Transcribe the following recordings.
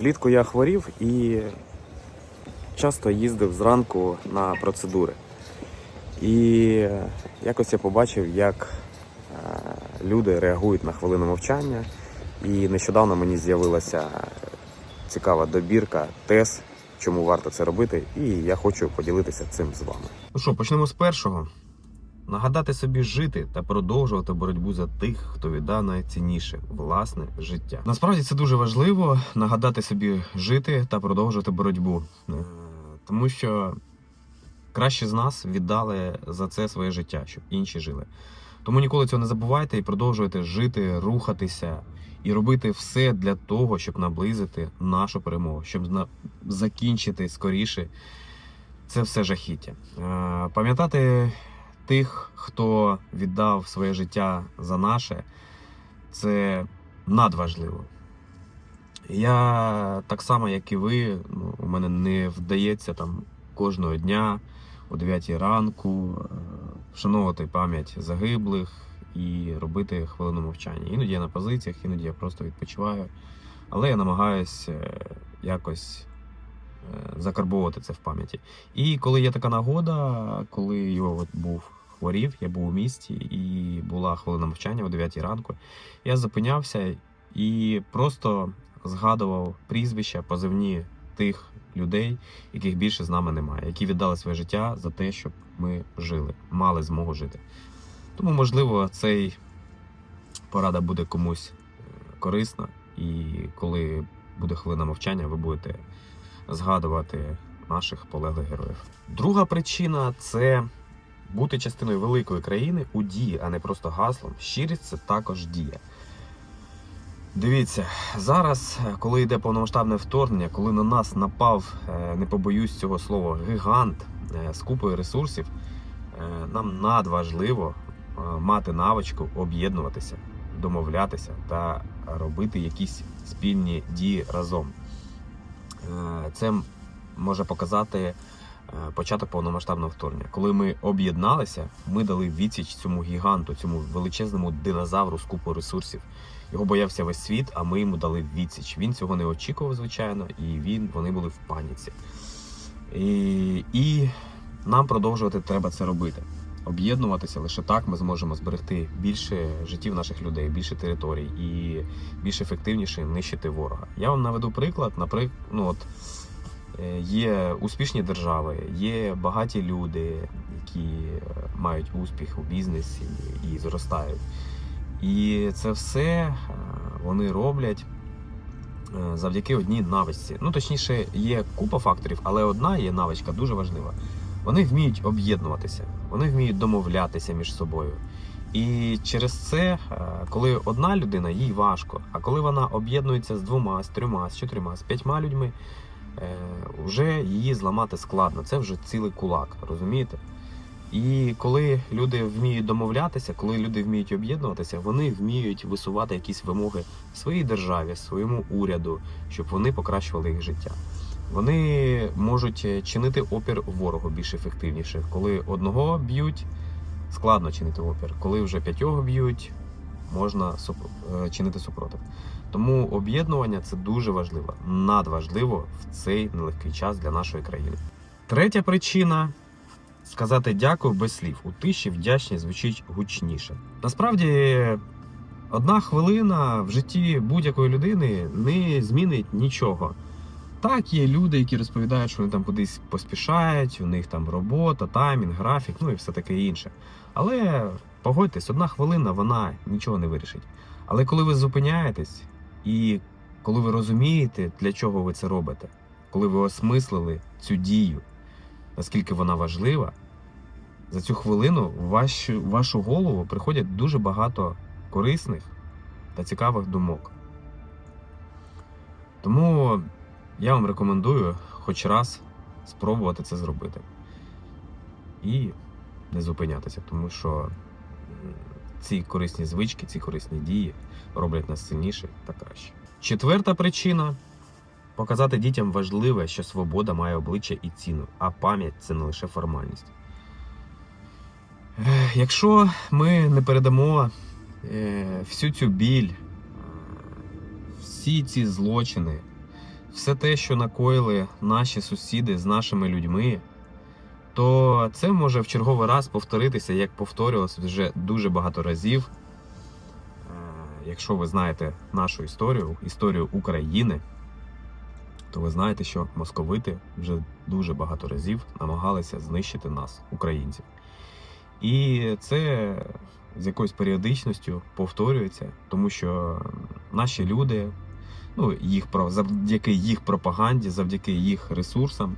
Влітку я хворів і часто їздив зранку на процедури. І якось я побачив, як е, люди реагують на хвилину мовчання. І нещодавно мені з'явилася цікава добірка тез, чому варто це робити, і я хочу поділитися цим з вами. Ну що, почнемо з першого. Нагадати собі жити та продовжувати боротьбу за тих, хто віддав найцінніше власне життя. Насправді це дуже важливо нагадати собі жити та продовжувати боротьбу, Е, тому що кращі з нас віддали за це своє життя, щоб інші жили. Тому ніколи цього не забувайте і продовжуйте жити, рухатися і робити все для того, щоб наблизити нашу перемогу, щоб закінчити скоріше це все жахіття. Е, Пам'ятати тих, хто віддав своє життя за наше, це надважливо. Я так само, як і ви, ну, у мене не вдається там кожного дня о 9 ранку е, вшановувати пам'ять загиблих і робити хвилину мовчання. Іноді я на позиціях, іноді я просто відпочиваю. Але я намагаюся якось е, закарбовувати це в пам'яті. І коли є така нагода, коли його от був хворів, я був у місті, і була хвилина мовчання о 9 ранку, я зупинявся і просто згадував прізвища, позивні тих людей, яких більше з нами немає, які віддали своє життя за те, щоб ми жили, мали змогу жити. Тому, можливо, цей порада буде комусь е, корисна, і коли буде хвилина мовчання, ви будете згадувати наших полеглих героїв. Друга причина це бути частиною великої країни у дії, а не просто гаслом. Щирість це також дія. Дивіться, зараз, коли йде повномасштабне вторгнення, коли на нас напав, е, не побоюсь цього слова, гігант е, з купою ресурсів, е, нам надважливо мати навичку об'єднуватися, домовлятися та робити якісь спільні дії разом. Це може показати початок повномасштабного вторгнення. Коли ми об'єдналися, ми дали відсіч цьому гіганту, цьому величезному динозавру з купою ресурсів. Його боявся весь світ, а ми йому дали відсіч. Він цього не очікував, звичайно, і він, вони були в паніці. І, і нам продовжувати треба це робити. Об'єднуватися лише так ми зможемо зберегти більше життів наших людей, більше територій і більш ефективніше нищити ворога. Я вам наведу приклад. Наприклад, ну от е, є успішні держави, є багаті люди, які е, мають успіх у бізнесі і зростають. І це все е, вони роблять е, завдяки одній навичці. Ну, точніше, є купа факторів, але одна є навичка дуже важлива. Вони вміють об'єднуватися, вони вміють домовлятися між собою. І через це, е, коли одна людина, їй важко, а коли вона об'єднується з двома, з трьома, з чотирма, з п'ятьма людьми, е, вже її зламати складно. Це вже цілий кулак, розумієте? І коли люди вміють домовлятися, коли люди вміють об'єднуватися, вони вміють висувати якісь вимоги своїй державі, своєму уряду, щоб вони покращували їх життя. Вони можуть е, чинити опір ворогу більш ефективніше. Коли одного б'ють, складно чинити опір. Коли вже п'ятьох б'ють, можна е, чинити супротив. Тому об'єднування це дуже важливо, надважливо в цей нелегкий час для нашої країни. Третя причина сказати дякую без слів. У тиші вдячність звучить гучніше. Насправді, одна хвилина в житті будь-якої людини не змінить нічого. Так, є люди, які розповідають, що вони там кудись поспішають, у них там робота, таймінг, графік, ну і все таке інше. Але погодьтесь, одна хвилина вона нічого не вирішить. Але коли ви зупиняєтесь і коли ви розумієте, для чого ви це робите, коли ви осмислили цю дію, наскільки вона важлива, за цю хвилину в вашу, в вашу голову приходять дуже багато корисних та цікавих думок. Тому я вам рекомендую хоч раз спробувати це зробити. І не зупинятися, тому що ці корисні звички, ці корисні дії роблять нас сильніше та краще. Четверта причина показати дітям важливе, що свобода має обличчя і ціну, а пам'ять це не лише формальність. Якщо ми не передамо е, всю цю біль, е, всі ці злочини все те, що накоїли наші сусіди з нашими людьми, то це може в черговий раз повторитися, як повторювалося вже дуже багато разів. Е, Якщо ви знаєте нашу історію, історію України, то ви знаєте, що московити вже дуже багато разів намагалися знищити нас, українців. І це з якоюсь періодичністю повторюється, тому що наші люди, ну, їх, завдяки їх пропаганді, завдяки їх ресурсам,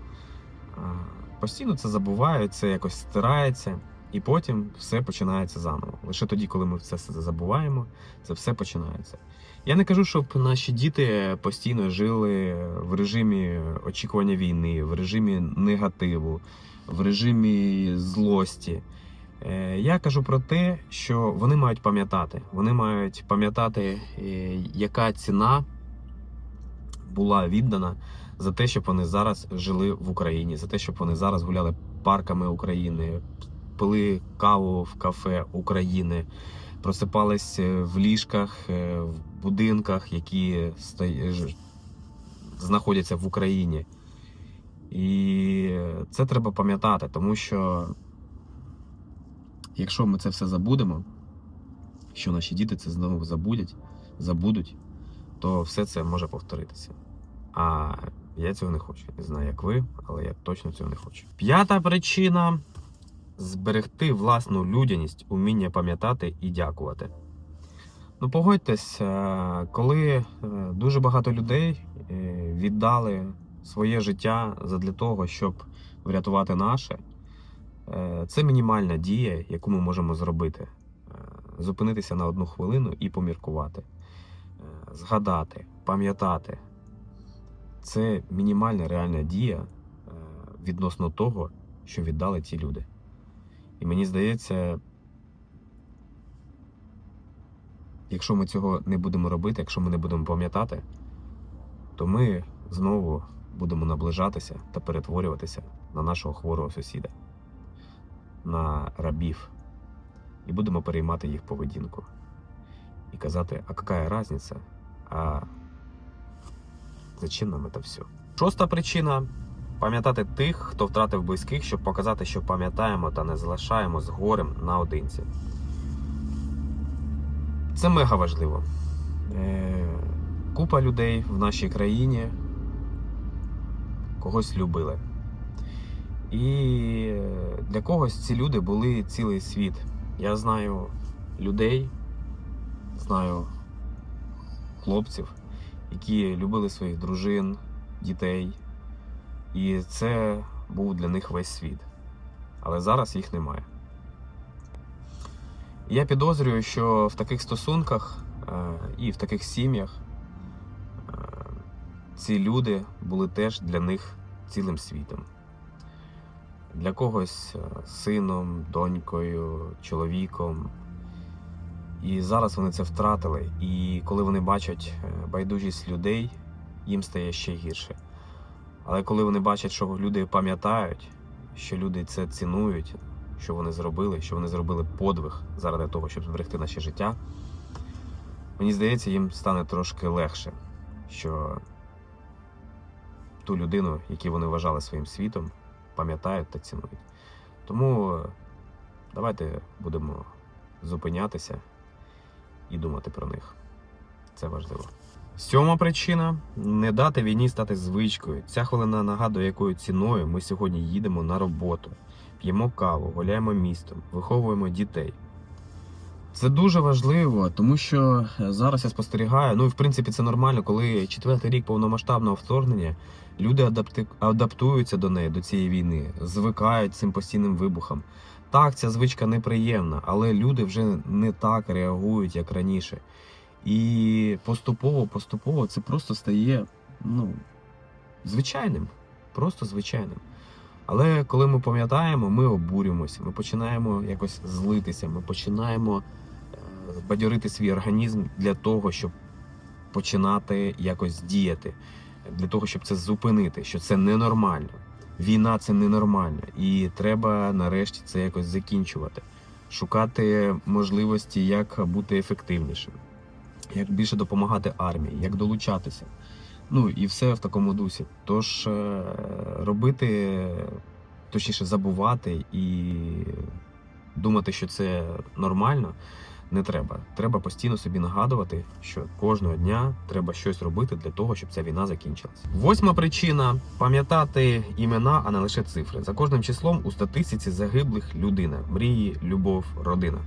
а, постійно це забувають, це якось стирається, і потім все починається заново. Лише тоді, коли ми все забуваємо, це все починається. Я не кажу, щоб наші діти постійно жили в режимі очікування війни, в режимі негативу, в режимі злості. Е, Я кажу про те, що вони мають пам'ятати. Вони мають пам'ятати, е, яка ціна була віддана за те, щоб вони зараз жили в Україні, за те, щоб вони зараз гуляли парками України, пили каву в кафе України, просипались е, в ліжках, е, в будинках, які знаходяться в Україні. І це треба пам'ятати, тому що якщо ми це все забудемо, що наші діти це знову забудуть, забудуть, то все це може повторитися. А я цього не хочу. Не знаю, як ви, але я точно цього не хочу. П'ята причина зберегти власну людяність, уміння пам'ятати і дякувати. Ну, погодьтесь, коли е, дуже багато людей е, віддали своє життя задля того, щоб врятувати наше, е, це мінімальна дія, яку ми можемо зробити. Зупинитися на одну хвилину і поміркувати, згадати, пам'ятати. Це мінімальна реальна дія е, відносно того, що віддали ті люди. І мені здається, якщо ми цього не будемо робити, якщо ми не будемо пам'ятати, то ми знову будемо наближатися та перетворюватися на нашого хворого сусіда, на рабів, і будемо переймати їх поведінку. І казати, а яка різниця? А нам це все? Шоста причина пам'ятати тих, хто втратив близьких, щоб показати, що пам'ятаємо та не залишаємо з горем наодинці. Це мега важливо. Е, Купа людей в нашій країні когось любили. І для когось ці люди були цілий світ. Я знаю людей, знаю хлопців, які любили своїх дружин, дітей. І це був для них весь світ. Але зараз їх немає. Я підозрюю, що в таких стосунках е, і в таких сім'ях е, ці люди були теж для них цілим світом. Для когось е, сином, донькою, чоловіком. І зараз вони це втратили. І коли вони бачать е, байдужість людей, їм стає ще гірше. Але коли вони бачать, що люди пам'ятають, що люди це цінують, що вони зробили, що вони зробили подвиг заради того, щоб зберегти наше життя, мені здається, їм стане трошки легше, що ту людину, яку вони вважали своїм світом, пам'ятають та цінують. Тому е, давайте будемо зупинятися і думати про них. Це важливо. Сьома причина не дати війні стати звичкою. Ця хвилина нагадує, якою ціною ми сьогодні їдемо на роботу, п'ємо каву, гуляємо містом, виховуємо дітей. Це дуже важливо, тому що зараз я спостерігаю. Ну і в принципі це нормально, коли четвертий рік повномасштабного вторгнення люди адаптуються до неї, до цієї війни, звикають цим постійним вибухам. Так, ця звичка неприємна, але люди вже не так реагують, як раніше. І поступово, поступово це просто стає ну, звичайним, просто звичайним. Але коли ми пам'ятаємо, ми обурюємося, ми починаємо якось злитися, ми починаємо е, бадьорити свій організм для того, щоб починати якось діяти, для того, щоб це зупинити, що це ненормально. Війна це ненормально, і треба нарешті це якось закінчувати, шукати можливості, як бути ефективнішим як більше допомагати армії, як долучатися. Ну і все в такому дусі. Тож е, робити, точніше, забувати і думати, що це нормально, не треба. Треба постійно собі нагадувати, що кожного дня треба щось робити для того, щоб ця війна закінчилась. Восьма причина пам'ятати імена, а не лише цифри. За кожним числом у статистиці загиблих людина, мрії, любов, родина.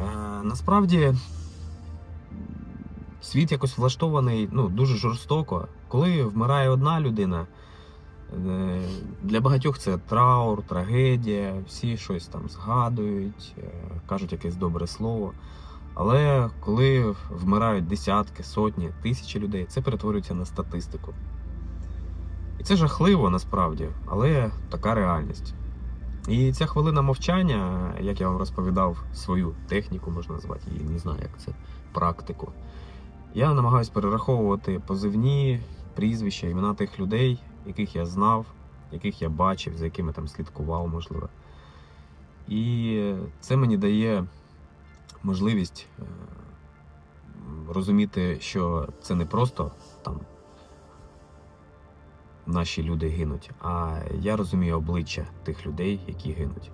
Е, насправді світ якось влаштований ну, дуже жорстоко. Коли вмирає одна людина, для багатьох це траур, трагедія, всі щось там згадують, е, кажуть якесь добре слово. Але коли вмирають десятки, сотні, тисячі людей, це перетворюється на статистику. І це жахливо насправді, але така реальність. І ця хвилина мовчання, як я вам розповідав, свою техніку можна назвати її, не знаю, як це практику. Я намагаюся перераховувати позивні, прізвища, імена тих людей, яких я знав, яких я бачив, за якими там слідкував, можливо. І це мені дає можливість е, розуміти, що це не просто там наші люди гинуть, а я розумію обличчя тих людей, які гинуть.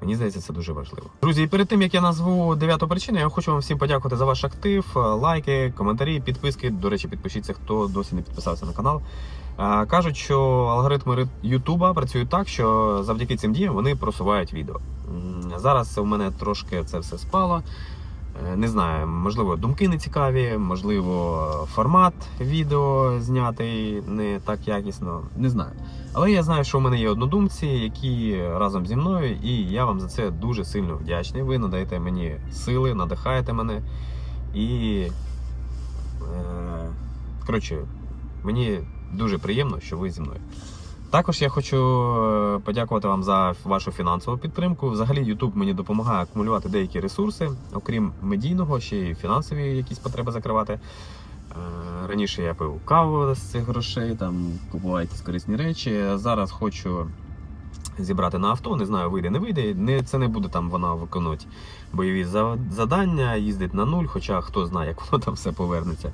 Мені здається, це дуже важливо. Друзі, і перед тим як я назву дев'яту причину, я хочу вам всім подякувати за ваш актив, е, лайки, коментарі, підписки. До речі, підпишіться, хто досі не підписався на канал. Е, Кажуть, що алгоритми Ютуба працюють так, що завдяки цим діям вони просувають відео. Зараз у мене трошки це все спало. Е, Не знаю, можливо, думки не цікаві, можливо, формат відео знятий не так якісно. Не знаю. Але я знаю, що в мене є однодумці, які разом зі мною, і я вам за це дуже сильно вдячний. Ви надаєте мені сили, надихаєте мене. І е, коротше, мені дуже приємно, що ви зі мною. Також я хочу е, подякувати вам за вашу фінансову підтримку. Взагалі, YouTube мені допомагає акумулювати деякі ресурси, окрім медійного, ще й фінансові якісь потреби закривати. Е, Раніше я пив каву з цих грошей, там купував якісь корисні речі. Зараз хочу зібрати на авто. Не знаю, вийде, не вийде. Не, це не буде там вона виконувати бойові за- завдання, їздить на нуль, хоча хто знає, як воно там все повернеться.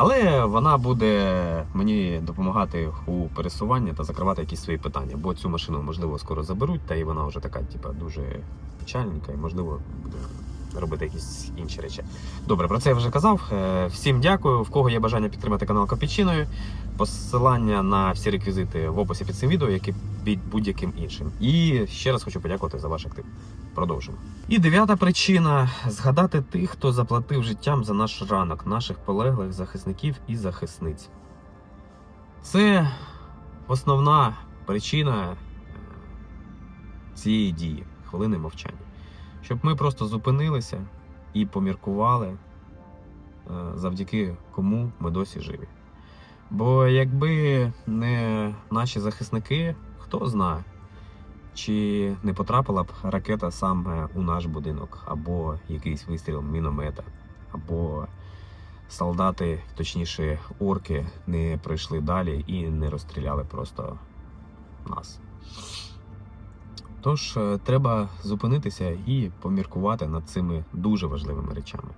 Але вона буде мені допомагати у пересуванні та закривати якісь свої питання, бо цю машину можливо скоро заберуть, та і вона вже така, типа, дуже печальненька, і можливо буде робити якісь інші речі. Добре, про це я вже казав. Е, Всім дякую. В кого є бажання підтримати канал Копічиною. Посилання на всі реквізити в описі під цим відео, як і під будь-яким іншим. І ще раз хочу подякувати за ваш актив. Продовжимо. І дев'ята причина згадати тих, хто заплатив життям за наш ранок, наших полеглих захисників і захисниць. Це основна причина е, цієї дії хвилини мовчання. Щоб ми просто зупинилися і поміркували, е, завдяки кому ми досі живі. Бо якби не наші захисники, хто знає, чи не потрапила б ракета саме у наш будинок, або якийсь вистріл міномета, або солдати, точніше, орки, не пройшли далі і не розстріляли просто нас. Тож е, треба зупинитися і поміркувати над цими дуже важливими речами,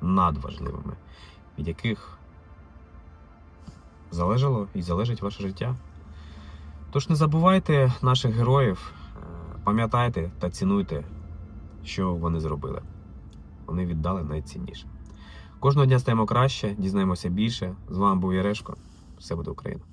надважливими, від яких залежало і залежить ваше життя. Тож не забувайте наших героїв, е, пам'ятайте та цінуйте, що вони зробили. Вони віддали найцінніше. Кожного дня стаємо краще, дізнаємося більше. З вами був Ярешко. Все буде Україна!